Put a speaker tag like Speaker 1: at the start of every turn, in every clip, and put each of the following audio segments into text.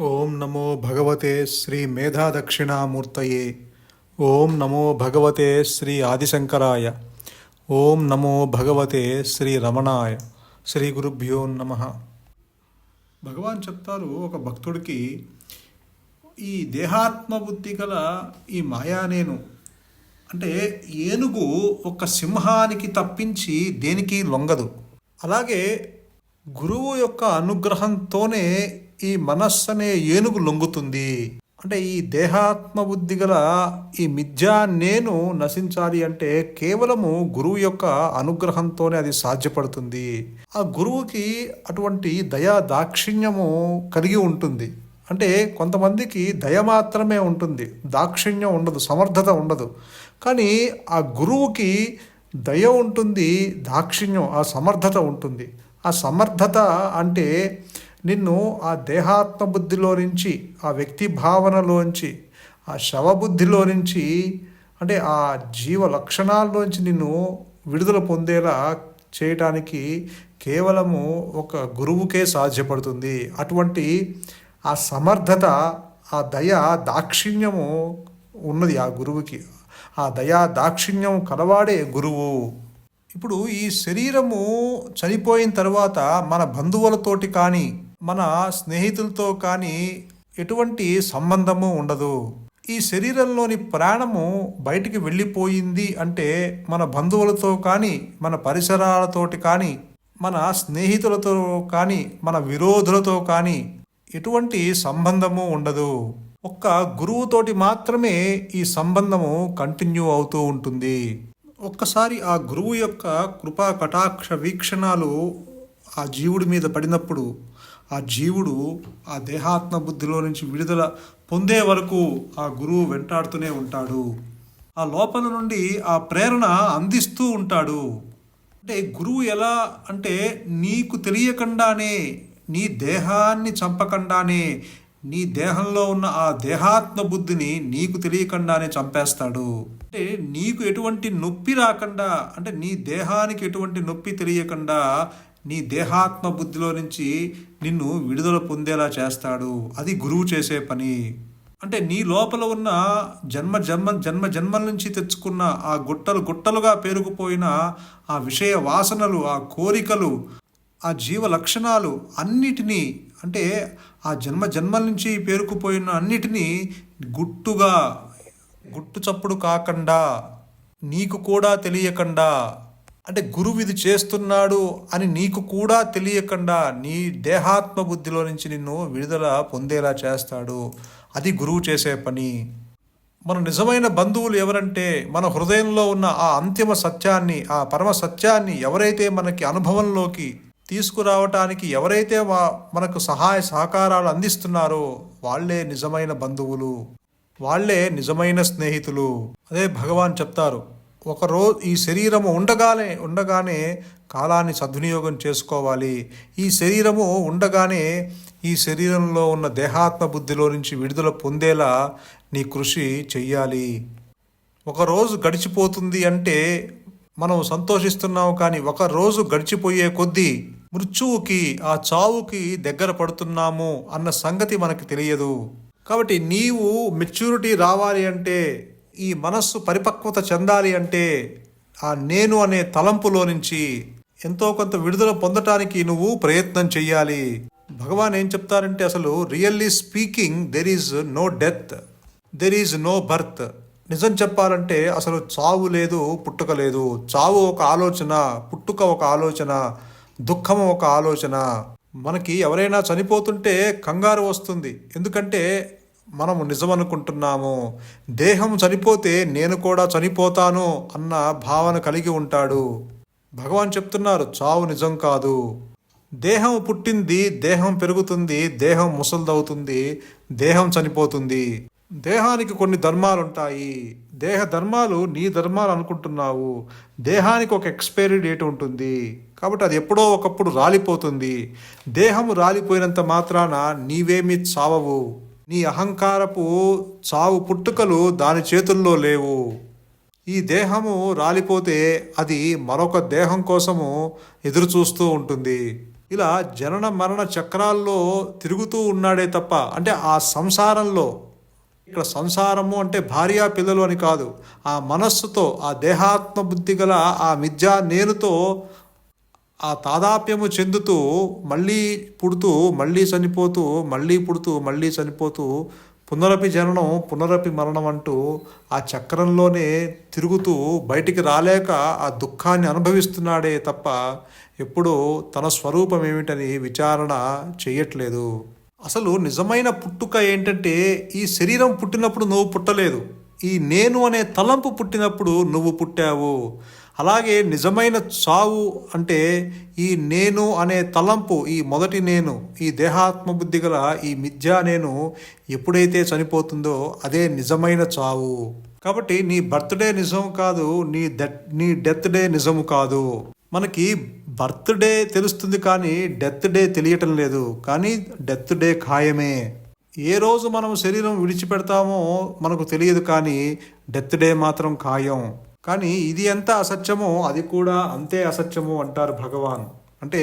Speaker 1: ఓం నమో భగవతే శ్రీ మేధా దక్షిణామూర్తయే ఓం నమో భగవతే శ్రీ ఆదిశంకరాయ. ఓం నమో భగవతే శ్రీ రమణాయ. శ్రీ గురుభ్యో నమ. భగవాన్ చెప్తారు ఒక భక్తుడికి ఈ దేహాత్మ బుద్ధి గల ఈ మాయా నేను. అంటే ఏనుగు ఒక సింహానికి తప్పించి దేనికి లొంగదు. అలాగే గురువు యొక్క అనుగ్రహంతోనే ఈ మనస్సు అనే ఏనుగు లొంగుతుంది. అంటే ఈ దేహాత్మ బుద్ధి గల ఈ మిథ్యా నేను నశించాలి అంటే కేవలము గురువు యొక్క అనుగ్రహంతోనే అది సాధ్యపడుతుంది. ఆ గురువుకి అటువంటి దయా దాక్షిణ్యము కలిగి ఉంటుంది. అంటే కొంతమందికి దయ మాత్రమే ఉంటుంది. దాక్షిణ్యం ఉండదు సమర్థత ఉండదు. కానీ ఆ గురువుకి దయ ఉంటుంది దాక్షిణ్యం ఆ సమర్థత ఉంటుంది. ఆ సమర్థత అంటే నిన్ను ఆ దేహాత్మ బుద్ధిలో నుంచి ఆ వ్యక్తి భావనలోంచి ఆ శవబుద్ధిలో నుంచి అంటే ఆ జీవ లక్షణాల్లోంచి నిన్ను విడుదల పొందేలా చేయటానికి కేవలము ఒక గురువుకే సాధ్యపడుతుంది. అటువంటి ఆ సమర్థత ఆ దయ దాక్షిణ్యము ఉన్నది ఆ గురువుకి. ఆ దయా దాక్షిణ్యం కలవాడే గురువు. ఇప్పుడు ఈ శరీరము చనిపోయిన తర్వాత మన బంధువులతోటి కానీ మన స్నేహితులతో కానీ ఎటువంటి సంబంధము ఉండదు. ఈ శరీరంలోని ప్రాణము బయటికి వెళ్ళిపోయింది అంటే మన బంధువులతో కానీ మన పరిసరాలతోటి కానీ మన స్నేహితులతో కానీ మన విరోధులతో కానీ ఎటువంటి సంబంధము ఉండదు. ఒక్క గురువుతోటి మాత్రమే ఈ సంబంధము కంటిన్యూ అవుతూ ఉంటుంది. ఒక్కసారి ఆ గురువు యొక్క కృపా కటాక్ష వీక్షణాలు ఆ జీవుడి మీద పడినప్పుడు ఆ జీవుడు ఆ దేహాత్మ బుద్ధిలో నుంచి విడుదల పొందే వరకు ఆ గురువు వెంటాడుతూనే ఉంటాడు. ఆ లోపల నుండి ఆ ప్రేరణ అందిస్తూ ఉంటాడు. అంటే గురువు ఎలా అంటే నీకు తెలియకుండానే నీ దేహాన్ని చంపకుండానే నీ దేహంలో ఉన్న ఆ దేహాత్మ బుద్ధిని నీకు తెలియకుండానే చంపేస్తాడు. అంటే నీకు ఎటువంటి నొప్పి రాకుండా అంటే నీ దేహానికి ఎటువంటి నొప్పి తెలియకుండా నీ దేహాత్మ బుద్ధిలో నుంచి నిన్ను విడుదల పొందేలా చేస్తాడు. అది గురువు చేసే పని. అంటే నీ లోపల ఉన్న జన్మ జన్మ జన్మ జన్మల నుంచి తెచ్చుకున్న ఆ గుట్టలు గుట్టలుగా పేరుకుపోయిన ఆ విషయ వాసనలు ఆ కోరికలు ఆ జీవ లక్షణాలు అన్నిటినీ అంటే ఆ జన్మ జన్మల నుంచి పేరుకుపోయిన అన్నిటినీ గుట్టుగా గుట్టు చప్పుడు కాకుండా నీకు కూడా తెలియకుండా అంటే గురువు ఇది చేస్తున్నాడు అని నీకు కూడా తెలియకుండా నీ దేహాత్మ బుద్ధిలో నుంచి నిన్ను విడుదల పొందేలా చేస్తాడు. అది గురువు చేసే పని. మన నిజమైన బంధువులు ఎవరంటే మన హృదయంలో ఉన్న ఆ అంతిమ సత్యాన్ని ఆ పరమ సత్యాన్ని ఎవరైతే మనకి అనుభవంలోకి తీసుకురావటానికి ఎవరైతే వా- మనకు సహాయ సహకారాలు అందిస్తున్నారో వాళ్ళే నిజమైన బంధువులు. వాళ్ళే నిజమైన స్నేహితులు. అదే భగవాన్ చెప్తారు. ఒక రోజు ఈ శరీరము ఉండగానే ఉండగానే కాలాన్ని సద్వినియోగం చేసుకోవాలి. ఈ శరీరము ఉండగానే ఈ శరీరంలో ఉన్న దేహాత్మ బుద్ధిలో నుంచి విడుదల పొందేలా నీ కృషి చెయ్యాలి. ఒకరోజు గడిచిపోతుంది అంటే మనం సంతోషిస్తున్నాము కానీ ఒక రోజు గడిచిపోయే కొద్దీ మృత్యువుకి ఆ చావుకి దగ్గర పడుతున్నాము అన్న సంగతి మనకు తెలియదు. కాబట్టి నీవు మెచ్యూరిటీ రావాలి అంటే ఈ మనస్సు పరిపక్వత చెందాలి అంటే ఆ నేను అనే తలంపులో నుంచి ఎంతో కొంత విడుదల పొందటానికి నువ్వు ప్రయత్నం చెయ్యాలి. భగవాన్ ఏం చెప్తారంటే అసలు really speaking there is no death there is no birth. నిజం చెప్పాలంటే అసలు చావు లేదు పుట్టుక లేదు. చావు ఒక ఆలోచన పుట్టుక ఒక ఆలోచన దుఃఖం ఒక ఆలోచన. మనకి ఎవరైనా చనిపోతుంటే కంగారు వస్తుంది. ఎందుకంటే మనము నిజం అనుకుంటున్నాము దేహం చనిపోతే నేను కూడా చనిపోతాను అన్న భావన కలిగి ఉంటాడు. భగవాన్ చెప్తున్నారు చావు నిజం కాదు. దేహం పుట్టింది దేహం పెరుగుతుంది దేహం ముసలిదవుతుంది దేహం చనిపోతుంది. దేహానికి కొన్ని ధర్మాలు ఉంటాయి దేహ ధర్మాలు నీ ధర్మాలు అనుకుంటున్నావు. దేహానికి ఒక ఎక్స్పైరీ డేట్ ఉంటుంది. కాబట్టి అది ఎప్పుడో ఒకప్పుడు రాలిపోతుంది. దేహం రాలిపోయినంత మాత్రాన నీవేమీ చావవు. నీ అహంకారపు చావు పుట్టుకలు దాని చేతుల్లో లేవు. ఈ దేహము రాలిపోతే అది మరొక దేహం కోసము ఎదురు చూస్తూ ఉంటుంది. ఇలా జనన మరణ చక్రాల్లో తిరుగుతూ ఉన్నాడే తప్ప అంటే ఆ సంసారంలో ఇక్కడ సంసారము అంటే భార్య పిల్లలు అని కాదు ఆ మనస్సుతో ఆ దేహాత్మ బుద్ధి గల ఆ మిథ్యా నేనుతో ఆ తాదాప్యము చెందుతూ మళ్ళీ పుడుతూ మళ్ళీ చనిపోతూ మళ్ళీ పుడుతూ మళ్ళీ చనిపోతూ పునరపి జననం పునరపి మరణం అంటూ ఆ చక్రంలోనే తిరుగుతూ బయటికి రాలేక ఆ దుఃఖాన్ని అనుభవిస్తున్నాడే తప్ప ఎప్పుడూ తన స్వరూపం ఏమిటని విచారణ చేయట్లేదు అసలు నిజమైన పుట్టుక ఏంటంటే ఈ శరీరం పుట్టినప్పుడు నువ్వు పుట్టలేదు. ఈ నేను అనే తలంపు పుట్టినప్పుడు నువ్వు పుట్టావు. అలాగే నిజమైన చావు అంటే ఈ నేను అనే తలంపు ఈ మొదటి నేను ఈ దేహాత్మ బుద్ధి గల ఈ మిథ్యా నేను ఎప్పుడైతే చనిపోతుందో అదే నిజమైన చావు. కాబట్టి నీ బర్త్డే నిజం కాదు నీ డెత్ నీ డెత్ డే నిజము కాదు. మనకి బర్త్డే తెలుస్తుంది కానీ డెత్ డే తెలియటం లేదు. కానీ డెత్ డే ఖాయమే. ఏ రోజు మనం శరీరం విడిచిపెడతామో మనకు తెలియదు కానీ డెత్ డే మాత్రం ఖాయం. కానీ ఇది ఎంత అసత్యమో అది కూడా అంతే అసత్యము అంటారు భగవాన్. అంటే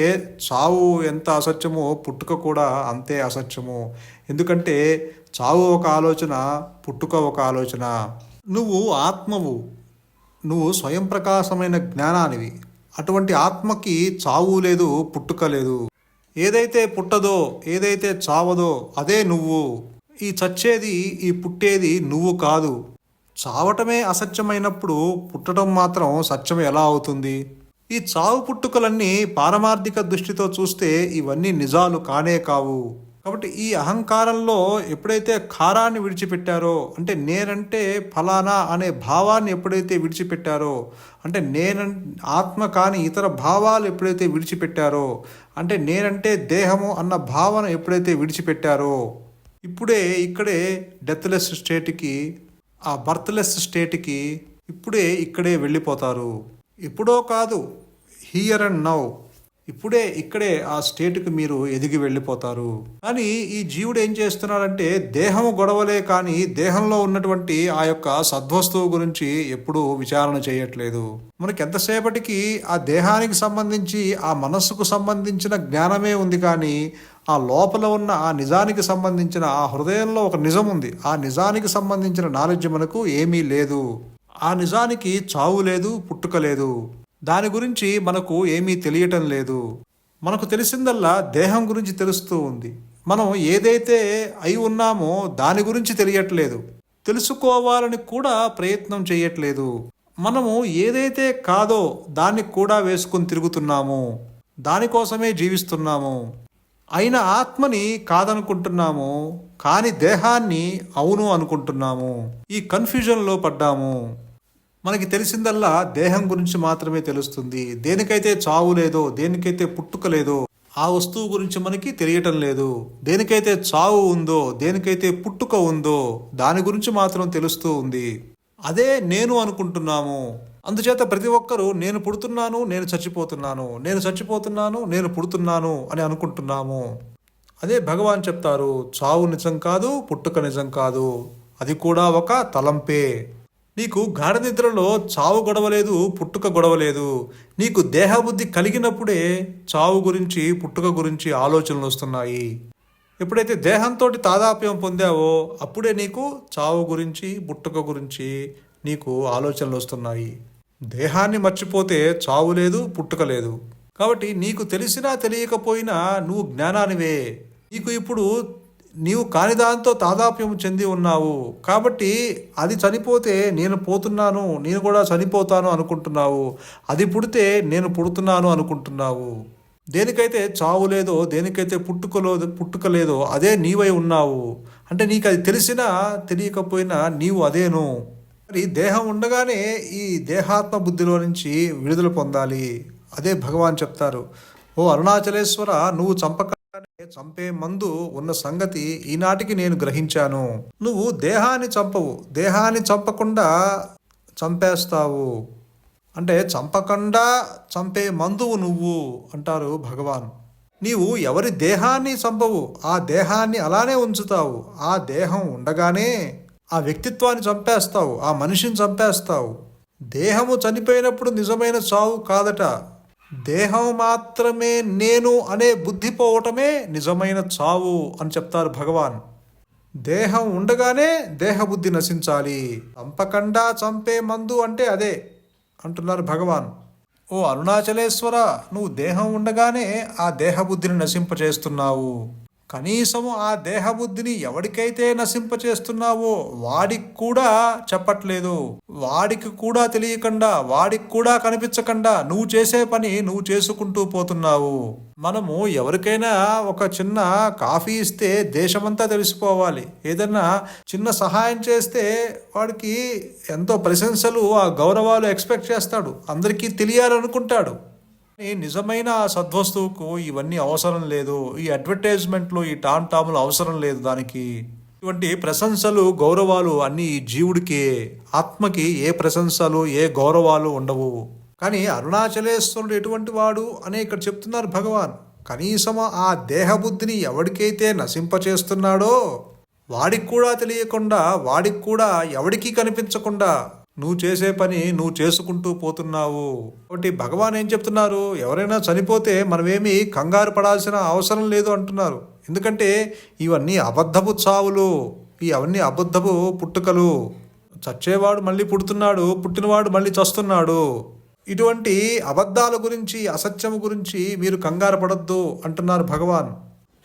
Speaker 1: చావు ఎంత అసత్యమో పుట్టుక కూడా అంతే అసత్యము. ఎందుకంటే చావు ఒక ఆలోచన పుట్టుక ఒక ఆలోచన. నువ్వు ఆత్మవు. నువ్వు స్వయం ప్రకాశమైన జ్ఞానానివి. అటువంటి ఆత్మకి చావు లేదు పుట్టుక లేదు. ఏదైతే పుట్టదో ఏదైతే చావదో అదే నువ్వు. ఈ చచ్చేది ఈ పుట్టేది నువ్వు కాదు. చావటమే అసత్యమైనప్పుడు పుట్టడం మాత్రం సత్యం ఎలా అవుతుంది? ఈ చావు పుట్టుకలన్నీ పారమార్థిక దృష్టితో చూస్తే ఇవన్నీ నిజాలు కానే కావు. కాబట్టి ఈ అహంకారంలో ఎప్పుడైతే ఖారాన్ని విడిచిపెట్టారో అంటే నేనంటే ఫలానా అనే భావాన్ని ఎప్పుడైతే విడిచిపెట్టారో అంటే నేన ఆత్మ కాని ఇతర భావాలు ఎప్పుడైతే విడిచిపెట్టారో అంటే నేనంటే దేహము అన్న భావన ఎప్పుడైతే విడిచిపెట్టారో ఇప్పుడే ఇక్కడే డెత్లెస్ స్టేట్కి ఆ బర్త్లెస్ స్టేట్కి ఇప్పుడే ఇక్కడే వెళ్ళిపోతారు. ఇప్పుడో కాదు హియర్ అండ్ నౌ. ఇప్పుడే ఇక్కడే ఆ స్టేట్కి మీరు ఎదిగి వెళ్ళిపోతారు. కానీ ఈ జీవుడు ఏం చేస్తున్నాడంటే దేహం గొడవలే కానీ దేహంలో ఉన్నటువంటి ఆ యొక్క సద్వస్తువు గురించి ఎప్పుడూ విచారణ చేయట్లేదు. మనకి ఎంతసేపటికి ఆ దేహానికి సంబంధించి ఆ మనస్సుకు సంబంధించిన జ్ఞానమే ఉంది కానీ ఆ లోపల ఉన్న ఆ నిజానికి సంబంధించిన ఆ హృదయంలో ఒక నిజం ఉంది. ఆ నిజానికి సంబంధించిన నాలెడ్జ్ మనకు ఏమీ లేదు. ఆ నిజానికి చావు లేదు పుట్టుక లేదు. దాని గురించి మనకు ఏమీ తెలియటం లేదు. మనకు తెలిసిందల్లా దేహం గురించి తెలుస్తూ ఉంది. మనం ఏదైతే అయి ఉన్నామో దాని గురించి తెలియట్లేదు. తెలుసుకోవాలని కూడా ప్రయత్నం చేయట్లేదు. మనము ఏదైతే కాదో దాన్ని కూడా వేసుకొని తిరుగుతున్నాము. దానికోసమే జీవిస్తున్నాము. అయిన ఆత్మని కాదనుకుంటున్నాము కాని దేహాన్ని అవును అనుకుంటున్నాము. ఈ కన్ఫ్యూజన్లో పడ్డాము. మనకి తెలిసిందల్లా దేహం గురించి మాత్రమే తెలుస్తుంది. దేనికైతే చావు లేదో దేనికైతే పుట్టుక లేదో ఆ వస్తువు గురించి మనకి తెలియటం లేదు. దేనికైతే చావు ఉందో దేనికైతే పుట్టుక ఉందో దాని గురించి మాత్రం తెలుస్తూ ఉంది. అదే నేను అనుకుంటున్నాము. అందుచేత ప్రతి ఒక్కరూ నేను పుడుతున్నాను నేను చచ్చిపోతున్నాను నేను చచ్చిపోతున్నాను నేను పుడుతున్నాను అని అనుకుంటున్నాము. అదే భగవాన్ చెప్తారు చావు నిజం కాదు పుట్టుక నిజం కాదు అది కూడా ఒక తలంపే. నీకు గాఢ నిద్రలో చావు గొడవలేదు పుట్టుక గొడవలేదు. నీకు దేహబుద్ధి కలిగినప్పుడే చావు గురించి పుట్టుక గురించి ఆలోచనలు వస్తున్నాయి. ఎప్పుడైతే దేహంతో తాదాప్యం పొందావో అప్పుడే నీకు చావు గురించి పుట్టుక గురించి నీకు ఆలోచనలు వస్తున్నాయి. దేహాన్ని మర్చిపోతే చావు లేదు పుట్టుక లేదు. కాబట్టి నీకు తెలిసినా తెలియకపోయినా నువ్వు జ్ఞానానివే. నీకు ఇప్పుడు నీవు కాని దాంతో తాదాప్యం చెంది ఉన్నావు. కాబట్టి అది చనిపోతే నేను పోతున్నాను నేను కూడా చనిపోతాను అనుకుంటున్నావు. అది పుడితే నేను పుడుతున్నాను అనుకుంటున్నావు. దేనికైతే చావు లేదో దేనికైతే పుట్టుకలో పుట్టుక లేదో అదే నీవై ఉన్నావు. అంటే నీకు అది తెలిసినా తెలియకపోయినా నీవు అదేను. మరి దేహం ఉండగానే ఈ దేహాత్మ బుద్ధిలో నుంచి విడుదల పొందాలి. అదే భగవాన్ చెప్తారు. ఓ అరుణాచలేశ్వర నువ్వు చంపకనే చంపే మందు ఉన్న సంగతి ఈనాటికి నేను గ్రహించాను. నువ్వు దేహాన్ని చంపవు. దేహాన్ని చంపకుండా చంపేస్తావు. అంటే చంపకుండా చంపే మందువు నువ్వు అంటారు భగవాన్. నీవు ఎవరి దేహాన్ని చంపవు ఆ దేహాన్ని అలానే ఉంచుతావు. ఆ దేహం ఉండగానే ఆ వ్యక్తిత్వాన్ని చంపేస్తావు ఆ మనిషిని చంపేస్తావు. దేహము చనిపోయినప్పుడు నిజమైన చావు కాదట. దేహం మాత్రమే నేను అనే బుద్ధి పోవటమే నిజమైన చావు అని చెప్తారు భగవాన్. దేహం ఉండగానే దేహబుద్ధి నశించాలి. చంపకుండా చంపే మందు అంటే అదే అంటున్నారు భగవాన్. ఓ అరుణాచలేశ్వర నువ్వు దేహం ఉండగానే ఆ దేహబుద్ధిని నశింపచేస్తున్నావు. కనీసము ఆ దేహబుద్ధిని ఎవడికైతే నశింపచేస్తున్నావో వాడికి కూడా చెప్పట్లేదు. వాడికి కూడా తెలియకుండా వాడికి కూడా కనిపించకుండా నువ్వు చేసే పని నువ్వు చేసుకుంటూ పోతున్నావు. మనము ఎవరికైనా ఒక చిన్న కాఫీ ఇస్తే దేశమంతా తెలిసిపోవాలి. ఏదన్నా చిన్న సహాయం చేస్తే వాడికి ఎంతో ప్రశంసలు ఆ గౌరవాలు ఎక్స్పెక్ట్ చేస్తాడు. అందరికీ తెలియాలనుకుంటాడు. నిజమైన సద్వస్తువుకు ఇవన్నీ అవసరం లేదు. ఈ అడ్వర్టైజ్మెంట్లు ఈ టామ్ టాములు అవసరం లేదు దానికి. ఇటువంటి ప్రశంసలు గౌరవాలు అన్ని ఈ జీవుడికి. ఆత్మకి ఏ ప్రశంసలు ఏ గౌరవాలు ఉండవు. కానీ అరుణాచలేశ్వరుడు ఎటువంటి వాడు అని ఇక్కడ చెప్తున్నారు భగవాన్. కనీసం ఆ దేహబుద్ధిని ఎవరికైతే నశింపచేస్తున్నాడో వాడికి కూడా తెలియకుండా వాడికి కూడా ఎవడికి కనిపించకుండా నువ్వు చేసే పని నువ్వు చేసుకుంటూ పోతున్నావు. కాబట్టి భగవాన్ ఏం చెప్తున్నారు? ఎవరైనా చనిపోతే మనమేమి కంగారు పడాల్సిన అవసరం లేదు అంటున్నారు. ఎందుకంటే ఇవన్నీ అబద్ధపు చావులు. ఇవన్నీ అబద్ధపు పుట్టుకలు. చచ్చేవాడు మళ్ళీ పుడుతున్నాడు పుట్టినవాడు మళ్ళీ చస్తున్నాడు. ఇటువంటి అబద్ధాల గురించి అసత్యం గురించి మీరు కంగారు పడద్దు అంటున్నారు భగవాన్.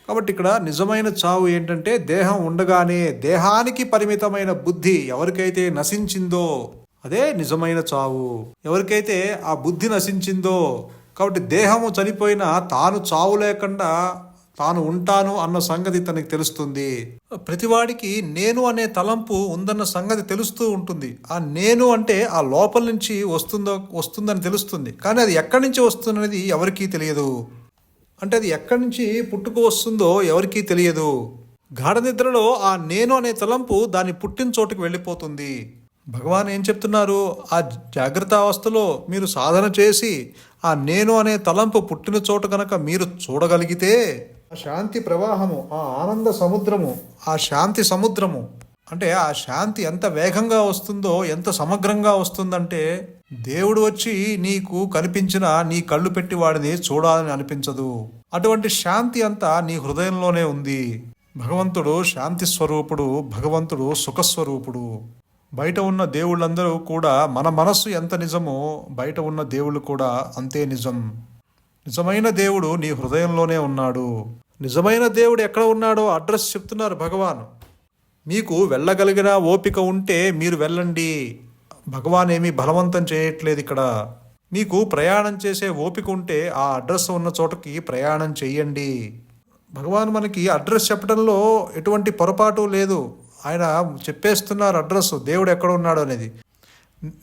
Speaker 1: కాబట్టి ఇక్కడ నిజమైన చావు ఏంటంటే దేహం ఉండగానే దేహానికి పరిమితమైన బుద్ధి ఎవరికైతే నశించిందో అదే నిజమైన చావు. ఎవరికైతే ఆ బుద్ధి నశించిందో కాబట్టి దేహము చనిపోయినా తాను చావు లేకుండా తాను ఉంటాను అన్న సంగతి తనకి తెలుస్తుంది. ప్రతివాడికి నేను అనే తలంపు ఉందన్న సంగతి తెలుస్తూ ఉంటుంది. ఆ నేను అంటే ఆ లోపల నుంచి వస్తుందో వస్తుందని తెలుస్తుంది. కానీ అది ఎక్కడి నుంచి వస్తుందనేది ఎవరికీ తెలియదు. అంటే అది ఎక్కడి నుంచి పుట్టుకు వస్తుందో ఎవరికీ తెలియదు. గాఢ నిద్రలో ఆ నేను అనే తలంపు దాన్ని పుట్టిన చోటుకు వెళ్ళిపోతుంది. భగవాన్ ఏం చెప్తున్నారు? ఆ జాగ్రత్త అవస్థలో మీరు సాధన చేసి ఆ నేను అనే తలంపు పుట్టిన చోట కనుక మీరు చూడగలిగితే ఆ శాంతి ప్రవాహము ఆ ఆనంద సముద్రము ఆ శాంతి సముద్రము అంటే ఆ శాంతి ఎంత వేగంగా వస్తుందో ఎంత సమగ్రంగా వస్తుందంటే దేవుడు వచ్చి నీకు కనిపించిన నీ కళ్ళు పెట్టి వాడిని చూడాలని అనిపించదు. అటువంటి శాంతి అంతా నీ హృదయంలోనే ఉంది. భగవంతుడు శాంతి స్వరూపుడు భగవంతుడు సుఖస్వరూపుడు. బయట ఉన్న దేవుళ్ళందరూ కూడా మన మనస్సు ఎంత నిజమో బయట ఉన్న దేవుళ్ళు కూడా అంతే నిజం. నిజమైన దేవుడు నీ హృదయంలోనే ఉన్నాడు. నిజమైన దేవుడు ఎక్కడ ఉన్నాడో అడ్రస్ చెప్తున్నారు భగవాన్. మీకు వెళ్ళగలిగిన ఓపిక ఉంటే మీరు వెళ్ళండి. భగవాన్ ఏమీ బలవంతం చేయట్లేదు ఇక్కడ. మీకు ప్రయాణం చేసే ఓపిక ఉంటే ఆ అడ్రస్ ఉన్న చోటకి ప్రయాణం చెయ్యండి భగవాన్ మనకి అడ్రస్ చెప్పడంలో ఎటువంటి పొరపాటు లేదు. ఆయన చెప్పేస్తున్నారు అడ్రస్ దేవుడు ఎక్కడ ఉన్నాడు అనేది.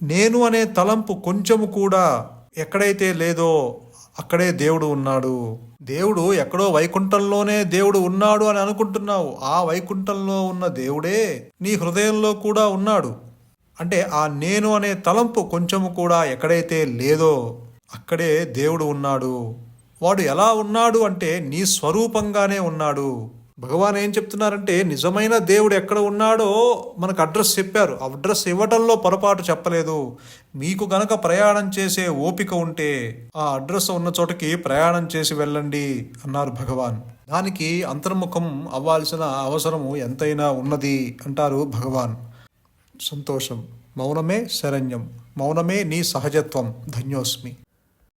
Speaker 1: నేను అనే తలంపు కొంచెము కూడా ఎక్కడైతే లేదో అక్కడే దేవుడు ఉన్నాడు. దేవుడు ఎక్కడో వైకుంఠంలోనే దేవుడు ఉన్నాడు అని అనుకుంటున్నావు. ఆ వైకుంఠంలో ఉన్న దేవుడే నీ హృదయంలో కూడా ఉన్నాడు. అంటే ఆ నేను అనే తలంపు కొంచెము కూడా ఎక్కడైతే లేదో అక్కడే దేవుడు ఉన్నాడు. వాడు ఎలా ఉన్నాడు అంటే నీ స్వరూపంగానే ఉన్నాడు. భగవాన్ ఏం చెప్తున్నారంటే నిజమైన దేవుడు ఎక్కడ ఉన్నాడో మనకు అడ్రస్ చెప్పారు. ఆ అడ్రస్ ఇవ్వటంలో పొరపాటు చెప్పలేదు. మీకు గనక ప్రయాణం చేసే ఓపిక ఉంటే ఆ అడ్రస్ ఉన్న చోటకి ప్రయాణం చేసి వెళ్ళండి అన్నారు భగవాన్. దానికి అంతర్ముఖం అవ్వాల్సిన అవసరము ఎంతైనా ఉన్నది అంటారు భగవాన్. సంతోషం. మౌనమే శరణ్యం. మౌనమే నీ సహజత్వం. ధన్యోస్మి.